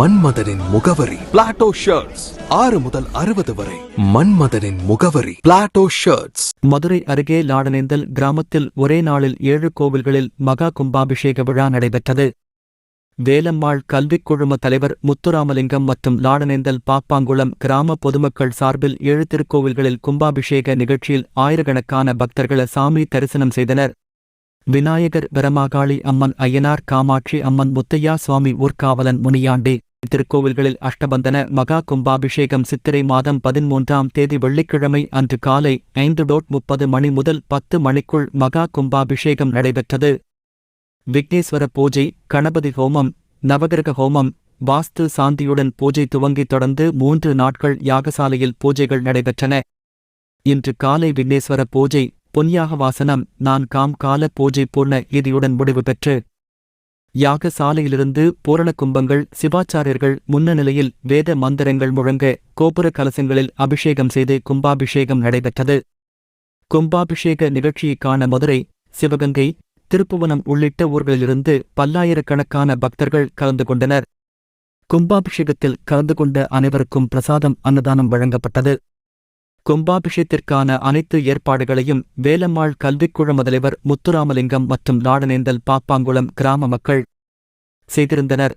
மன்மதனின் முகவரி. Plato shirts ஆறு முதல் அறுபது வரை. மன்மதனின் முகவரி. பிளாட்டோ ஷர்ட்ஸ் மதுரை அருகே லாடனேந்தல் கிராமத்தில் ஒரே நாளில் ஏழு கோவில்களில் மகா கும்பாபிஷேக விழா நடைபெற்றது. வேலம்மாள் கல்விக் குழும தலைவர் முத்துராமலிங்கம் மற்றும் லாடனேந்தல் பாப்பாங்குளம் கிராம பொதுமக்கள் சார்பில் ஏழு திருக்கோவில்களில் கும்பாபிஷேக நிகழ்ச்சியில் ஆயிரக்கணக்கான பக்தர்களை சாமி தரிசனம் செய்தனர். விநாயகர் பிரமாகாளி அம்மன் ஐயனார் காமாட்சி அம்மன் முத்தையா சுவாமி ஊர்காவலன் முனியாண்டி. திருக்கோவில்களில் அஷ்டபந்தன மகா கும்பாபிஷேகம் சித்திரை மாதம் பதிமூன்றாம் தேதி வெள்ளிக்கிழமை அன்று காலை ஐந்து டோட் முப்பது மணி முதல் பத்து மணிக்குள் மகா கும்பாபிஷேகம் நடைபெற்றது. விக்னேஸ்வர பூஜை கணபதி ஹோமம் நவகிரக ஹோமம் வாஸ்து சாந்தியுடன் பூஜை துவங்கி தொடர்ந்து மூன்று நாட்கள் யாகசாலையில் பூஜைகள் நடைபெற்றன. இன்று காலை விக்னேஸ்வர பூஜை பொன்யாக வாசனம் நான் காம் கால பூஜை பூர்ண இதியுடன் முடிவு பெற்று யாக சாலையிலிருந்து பூரண கும்பங்கள் சிவாச்சாரியர்கள் முன்னநிலையில் வேத மந்திரங்கள் முழங்க கோபுர கலசங்களில் அபிஷேகம் செய்து கும்பாபிஷேகம் நடைபெற்றது. கும்பாபிஷேக நிகழ்ச்சியைக் காண மதுரை சிவகங்கை திருப்புவனம் உள்ளிட்ட ஊர்களிலிருந்து பல்லாயிரக்கணக்கான பக்தர்கள் கலந்து கொண்டனர். கும்பாபிஷேகத்தில் கலந்து கொண்ட அனைவருக்கும் பிரசாதம் அன்னதானம் வழங்கப்பட்டது. கும்பாபிஷேகத்திற்கான அனைத்து ஏற்பாடுகளையும் வேலம்மாள் கல்விக் குழும தலைவர் முத்துராமலிங்கம் மற்றும் நாடனேந்தல் பாப்பாங்குளம் கிராம மக்கள் செய்திருந்தனர்.